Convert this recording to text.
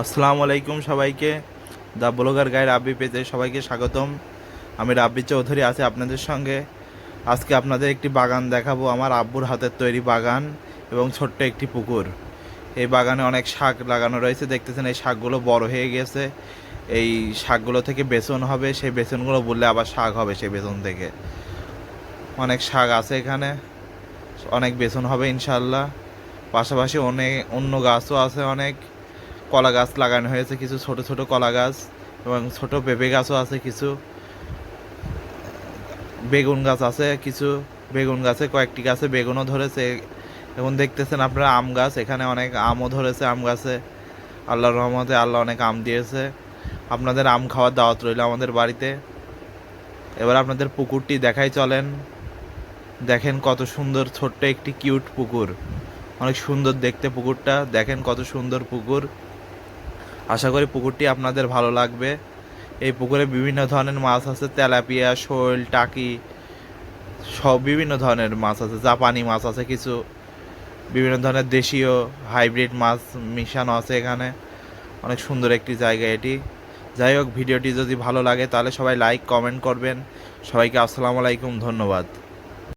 আসসালামু আলাইকুম সবাইকে। দ্য ব্লগার গাইড রাব্বি পেতে সবাইকে স্বাগতম। আমি রাব্বি চৌধুরী আছি আপনাদের সঙ্গে। আজকে আপনাদের একটি বাগান দেখাবো, আমার আব্বুর হাতের তৈরি বাগান এবং ছোট্ট একটি পুকুর। এই বাগানে অনেক শাক লাগানো রয়েছে, দেখতেছেন এই শাকগুলো বড় হয়ে গেছে। এই শাকগুলো থেকে বেসন হবে, সেই বেসনগুলো বললে আবার শাক হবে সেই বেসন থেকে। অনেক শাক আছে এখানে, অনেক বেসন হবে ইনশাল্লাহ পাশাপাশি অনেক অন্য গাছও আছে অনেক। কলা গাছ লাগানো হয়েছে, কিছু ছোট ছোট কলা গাছ এবং ছোট পেঁপে গাছও আছে কিছু। বেগুন গাছ আছে কিছু, বেগুন গাছে কয়েকটি গাছে বেগুনও ধরেছে। এবং দেখতেছেন আপনারা আম গাছ, এখানে অনেক আমও ধরেছে আম গাছে। আল্লাহর রহমতে আল্লাহ অনেক আম দিয়েছে। আপনাদের আম খাওয়ার দাওয়াত রইল আমাদের বাড়িতে। এবার আপনাদের পুকুরটি দেখাই চলেন। দেখেন কত সুন্দর ছোট্ট একটি কিউট পুকুর। অনেক সুন্দর দেখতে পুকুরটা। দেখেন কত সুন্দর পুকুর। আশা করি পুকুরটি আপনাদের ভালো লাগবে। এই পুকুরে বিভিন্ন ধরনের মাছ আছে, তেলাপিয়া, শোল, টাকি, সব বিভিন্ন ধরনের মাছ আছে, জাপানি মাছ আছে, কিছু বিভিন্ন ধরনের দেশীয় হাইব্রিড মাছ মিশানো আছে এখানে। অনেক সুন্দর একটি জায়গা এটি। যাই হোক, ভিডিওটি যদি ভালো লাগে তাহলে সবাই লাইক, কমেন্ট করবেন। সবাইকে আসসালামু আলাইকুম, ধন্যবাদ।